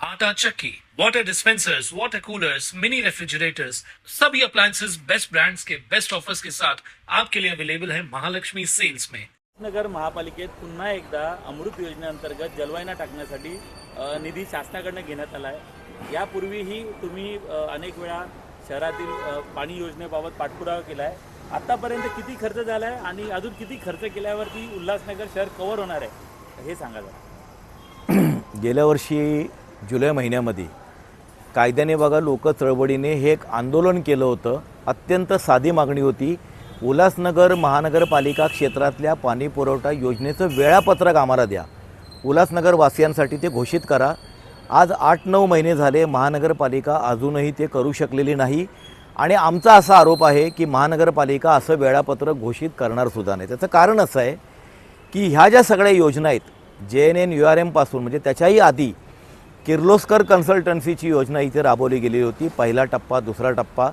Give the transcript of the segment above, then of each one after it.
आटा चक्की, water dispensers, water coolers, mini refrigerators, सभी appliances best brands के बेस्ट ऑफर्स के साथ आपके लिए अवेलेबल है महालक्ष्मी सेल्स में। नगर महापालिकेत पुन्हा एकदा अमृत योजनेअंतर्गत जलवाहिन्या टाकण्यासाठी निधी शासनाकडनं घेण्यात आला आहे यापूर्वीही तुम्ही अनेक वेळा शहरातील पाणी योजनेबाबत पाठपुरावा केला आहे आतापर्यंत किती खर्च झाला आहे आणि अजून किती खर्च केल्यावरती उल्हासनगर शहर कव्हर होणार आहे हे सांगा जरा. गेल्या वर्षी जुलै महिन्यामध्ये. कायद्याने बघा लोक चळवळीने हे एक आंदोलन केलं होतं. अत्यंत साधी मागणी होती. उल्हासनगर महानगरपालिका क्षेत्रातल्या पाणी पुरवठा योजनेचं वेळापत्रक आम्हाला द्या. उल्हासनगर वासियांसाठी ते घोषित करा. आज आठ नऊ महिने झाले महानगरपालिका अजूनही ते करू शकलेली नाही. आणि आमचा असा आरोप आहे की महानगरपालिका असं वेळापत्रक घोषित करणारसुद्धा नाही. त्याचं कारण असं आहे की ह्या ज्या सगळ्या योजना आहेत J N N U R एमपासून म्हणजे त्याच्याही आधी किर्लोस्कर कन्सल्टन्सीची योजना इथे राबवली गेली होती. पहिला टप्पा दुसरा टप्पा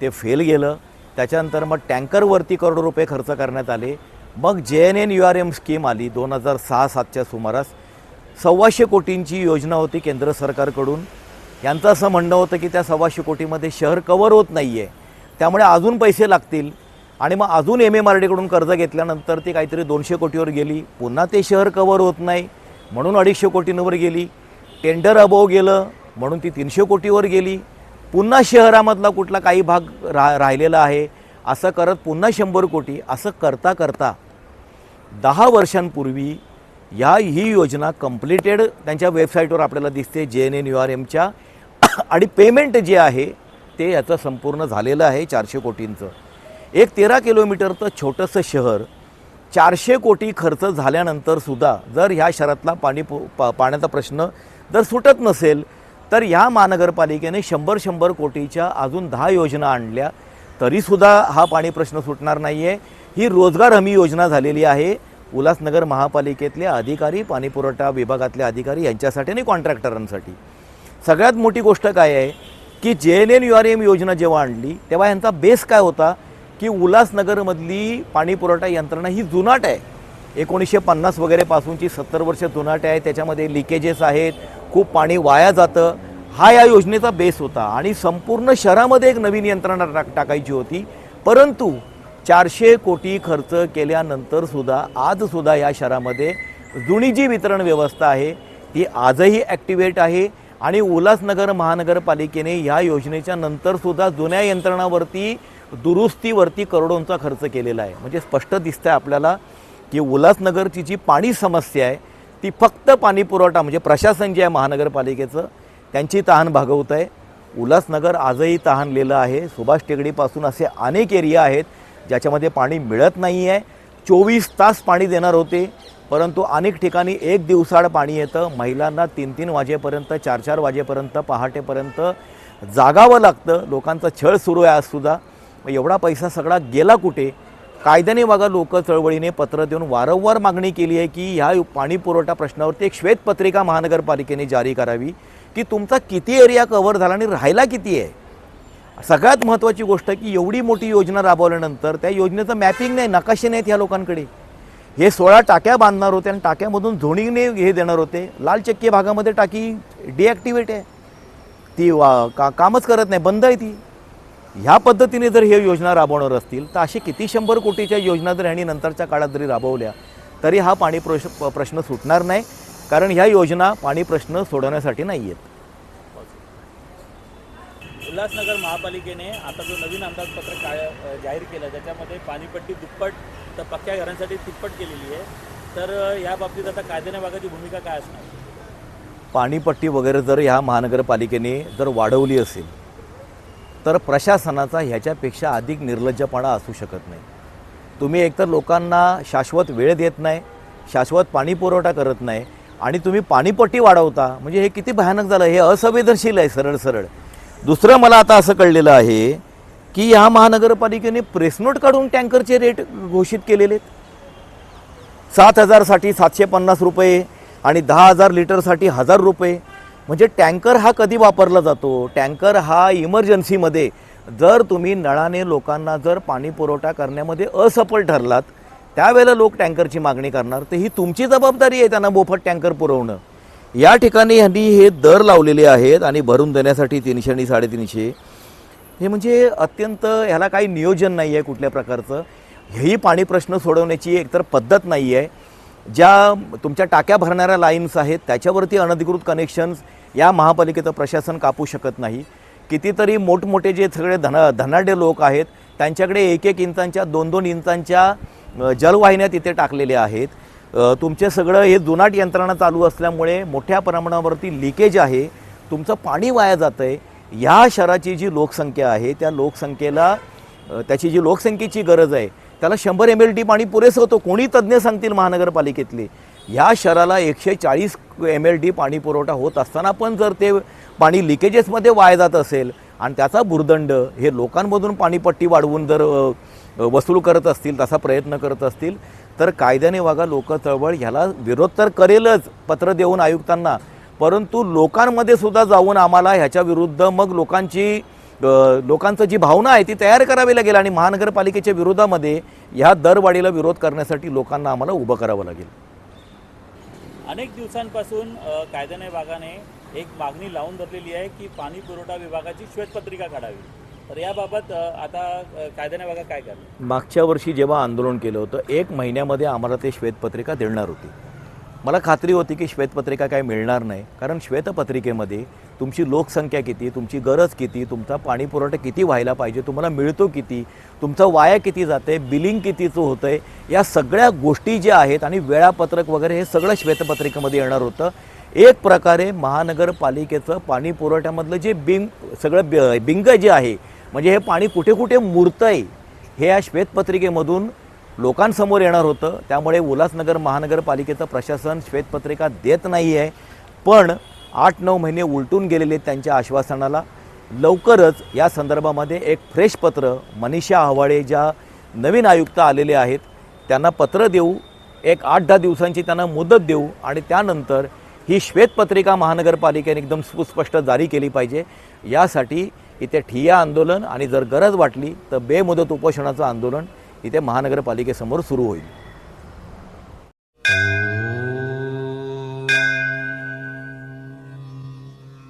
ते फेल गेलं. त्याच्यानंतर मग टँकरवरती करोड रुपये खर्च करण्यात आले. मग J N N U R M scheme आली दोन हजार सहा सातच्या सुमारास. सव्वाशे कोटींची योजना होती केंद्र सरकारकडून. यांचं असं म्हणणं होतं की त्या सव्वाशे कोटीमध्ये शहर कवर होत नाही आहे त्यामुळे अजून पैसे लागतील. आणि मग अजून एम एम आर डीकडून कर्ज घेतल्यानंतर ती काहीतरी दोनशे कोटीवर गेली. पुन्हा ते शहर कवर होत नाही. म्हणून अडीचशे कोटींवर गेली. टेंडर अबोव गेलं म्हणून ती तीनशे कोटीवर गेली. पुन्हा शहरामधला कुठला काही भाग रा राहिलेला आहे असं करत पुन्हा शंभर कोटी असं करता करता दहा वर्षांपूर्वी या ही योजना कम्प्लिटेड त्यांच्या वेबसाईटवर आपल्याला दिसते J N N U R एमच्या. आणि पेमेंट जे आहे ते याचं संपूर्ण झालेलं आहे चारशे कोटींचं. एक तेरा किलोमीटरचं छोटंसं शहर चारशे कोटी खर्च झाल्यानंतरसुद्धा जर ह्या शहरातला पाणी पु पा पाण्याचा प्रश्न जर सुटत नसेल तर ह्या महानगरपालिकेने शंभर शंभर कोटीच्या अजून दहा योजना आणल्या तरीसुद्धा हा पाणी प्रश्न सुटणार नाही आहे ही रोजगार हमी योजना झालेली आहे. उल्हासनगर महापालिकेतले अधिकारी पाणीपुरवठा विभागातले अधिकारी यांच्यासाठी आणि कॉन्ट्रॅक्टरांसाठी. सगळ्यात मोठी गोष्ट काय आहे की J N N U R M योजना जेव्हा आणली तेव्हा यांचा बेस काय होता की उल्हासनगरमधली पाणीपुरवठा यंत्रणा ही जुनाट आहे. एकोणीसशे पन्नास वगैरेपासूनची सत्तर वर्ष जुनाट आहे. त्याच्यामध्ये लिकेजेस आहेत खूप पाणी वाया जातं. हा या योजनेचा बेस होता आणि संपूर्ण शहरामध्ये एक नवीन यंत्रणा टाक टाकायची होती. परंतु चारशे कोटी खर्च केल्यानंतरसुद्धा आजसुद्धा या शहरामध्ये जुनी जी वितरण व्यवस्था आहे ती आजही ॲक्टिवेट आहे आणि उल्हासनगर महानगरपालिकेने या योजनेच्या नंतरसुद्धा जुन्या यंत्रणावरती दुरुस्तीवरती करोडोंचा खर्च केलेला आहे. म्हणजे स्पष्ट दिसतं आहे आपल्याला. की उल्हासनगरची जी पाणी समस्या आहे ती फक्त पाणी पुरवठा म्हणजे प्रशासन जे आहे महानगरपालिकेचं त्यांची तहान भागवत आहे. उल्हासनगर आजही तहानलेलं आहे. सुभाष टेकडीपासून असे अनेक एरिया आहेत ज्याच्यामध्ये पाणी मिळत नाही आहे चोवीस तास पाणी देणार होते परंतु अनेक ठिकाणी एक दिवसाड पाणी येतं. महिलांना तीन तीन वाजेपर्यंत चार चार वाजेपर्यंत पहाटेपर्यंत जागावं लागतं. लोकांचा छळ सुरू आहे आजसुद्धा मग एवढा पैसा सगळा गेला कुठे? कायद्याने बघा लोक चळवळीने पत्र देऊन वारंवार मागणी केली आहे की ह्या पाणी पुरवठा प्रश्नावरती एक श्वेतपत्रिका महानगरपालिकेने जारी करावी की तुमचा किती एरिया कव्हर झाला आणि राहायला किती आहे? सगळ्यात महत्त्वाची गोष्ट की एवढी मोठी योजना राबवल्यानंतर त्या योजनेचं मॅपिंग नाही नकाशे नाहीत ह्या लोकांकडे. हे सोळा टाक्या बांधणार होते आणि टाक्यामधून झोणीने हे देणार होते. लाल चक्की भागामध्ये टाकी डिॲक्टिवेट आहे. ती वा का कामच करत नाही बंद आहे ती. ह्या पद्धतीने जर हे योजना राबवणार असतील तर असे किती शंभर कोटीच्या योजना जर ह्यांनी नंतरच्या काळात जरी राबवल्या तरी हा पाणी प्रश प्रश्न सुटणार नाही कारण ह्या योजना पाणी प्रश्न सोडवण्यासाठी नाही आहेत उल्हासनगर महापालिकेने आता जो नवीन अंदाजपत्रक काय जाहीर केलं त्याच्यामध्ये पाणीपट्टी दुप्पट तर पक्क्या घरांसाठी तिप्पट केलेली आहे तर या बाबतीत आता कायद्याने भागाची भूमिका काय असणार? पाणीपट्टी वगैरे जर ह्या महानगरपालिकेने जर वाढवली असेल तर प्रशासनाचा ह्याच्यापेक्षा अधिक निर्लज्जपणा असू शकत नाही. तुम्ही एकतर लोकांना शाश्वत वेळ देत नाही शाश्वत पाणी पुरवठा करत नाही आणि तुम्ही पाणीपट्टी वाढवता म्हणजे हे किती भयानक झालं हे असंवेदनशील आहे सरळ सरळ. दुसरं मला आता असं कळलेलं आहे की ह्या महानगरपालिकेने प्रेसनोट काढून टँकरचे रेट घोषित केलेले आहेत. सात हजारसाठी सातशे पन्नास रुपये आणि दहा हजार लिटरसाठी हजार रुपये. म्हणजे टँकर हा कधी वापरला जातो? टँकर हा इमर्जन्सीमध्ये जर तुम्ही नळाने लोकांना जर पाणी पुरवठा करण्यामध्ये असफल ठरलात त्यावेळेला लोक टँकरची मागणी करणार. तर ही तुमची जबाबदारी आहे त्यांना मोफत टँकर पुरवणं. या ठिकाणी ह्यांनी हे दर लावलेले आहेत आणि भरून देण्यासाठी तीनशे आणि साडेतीनशे. हे म्हणजे अत्यंत ह्याला काही नियोजन नाही आहे कुठल्या प्रकारचं. हेही पाणी प्रश्न सोडवण्याची एकतर पद्धत नाही आहे ज्या तुमच्या टाक्या भरणाऱ्या लाईन्स आहेत त्याच्यावरती अनधिकृत कनेक्शन्स या महापालिकेचं प्रशासन कापू शकत नाही. कितीतरी मोठमोठे जे सगळे धन धनाढ्य लोक आहेत त्यांच्याकडे एक एक इंचांच्या दोन दोन इंचांच्या जलवाहिन्या तिथे टाकलेल्या आहेत. तुमचे सगळं हे जुनाट यंत्रणा चालू असल्यामुळे मोठ्या प्रमाणावरती लिकेज आहे. तुमचं पाणी वाया जातं आहे ह्या शहराची जी लोकसंख्या आहे त्या लोकसंख्येला त्याची जी लोकसंख्येची गरज आहे त्याला शंभर एम एल डी पाणी पुरेसं होतं. कोणी तज्ज्ञ सांगतील महानगरपालिकेतले? ह्या शहराला एकशे चाळीस एम एल डी पाणी पुरवठा होत असताना पण जर ते पाणी लिकेजेसमध्ये वाया जात असेल आणि त्याचा भुर्दंड हे लोकांमधून पाणीपट्टी वाढवून जर वसूल करत असतील तसा प्रयत्न करत असतील तर कायद्याने वागा लोक चळवळ ह्याला विरोध तर करेलच पत्र देऊन आयुक्तांना. परंतु लोकांमध्ये सुद्धा जाऊन आम्हाला ह्याच्या विरुद्ध मग लोकांची लोकांचं जी भावना आहे ती तयार करावी लागेल आणि महानगरपालिकेच्या विरोधामध्ये ह्या दरवाढीला विरोध करण्यासाठी लोकांना आम्हाला उभं करावं लागेल. अनेक दिवसांपासून कायद्याने विभागाने एक मागणी लावून धरलेली आहे की पाणी पुरवठा विभागाची श्वेतपत्रिका काढावी. तर याबाबत आता कायद्याने विभाग काय करणार? मागच्या वर्षी जेव्हा आंदोलन केलं होतं एक महिन्यामध्ये आम्हाला ते श्वेतपत्रिका देणार होती. मला खात्री होती की श्वेतपत्रिका काय मिळणार नाही कारण श्वेतपत्रिकेमध्ये तुमची लोकसंख्या किती तुमची गरज किती तुमचा पाणी पुरवठा किती व्हायला पाहिजे तुम्हाला मिळतो किती तुमचं वाया किती जाते बिलिंग कितीचं होतं आहे या सगळ्या गोष्टी ज्या आहेत आणि वेळापत्रक वगैरे हे सगळं श्वेतपत्रिकेमध्ये येणार होतं. एक प्रकारे महानगरपालिकेचं पाणी पुरवठ्यामधलं जे बिंग सगळं बि- बिंग जे आहे म्हणजे हे पाणी कुठे कुठे मुरतं आहे हे या श्वेतपत्रिकेमधून लोकांसमोर येणार होतं. त्यामुळे उल्हासनगर महानगरपालिकेचं प्रशासन श्वेतपत्रिका देत नाही आहे पण आठ नऊ महिने उलटून गेलेले त्यांच्या आश्वासनाला लवकरच या संदर्भामध्ये एक फ्रेश पत्र मनीषा हवाळे ज्या नवीन आयुक्त आलेले आहेत त्यांना पत्र देऊ एक आठ दहा दिवसांची त्यांना मुदत देऊ आणि त्यानंतर ही श्वेतपत्रिका महानगरपालिकेने एकदम सुस्पष्ट जारी केली पाहिजे. यासाठी इथे ठिय्या आंदोलन आणि जर गरज वाटली तर बेमुदत उपोषणाचं आंदोलन इथे महानगरपालिकेसमोर सुरू होईल.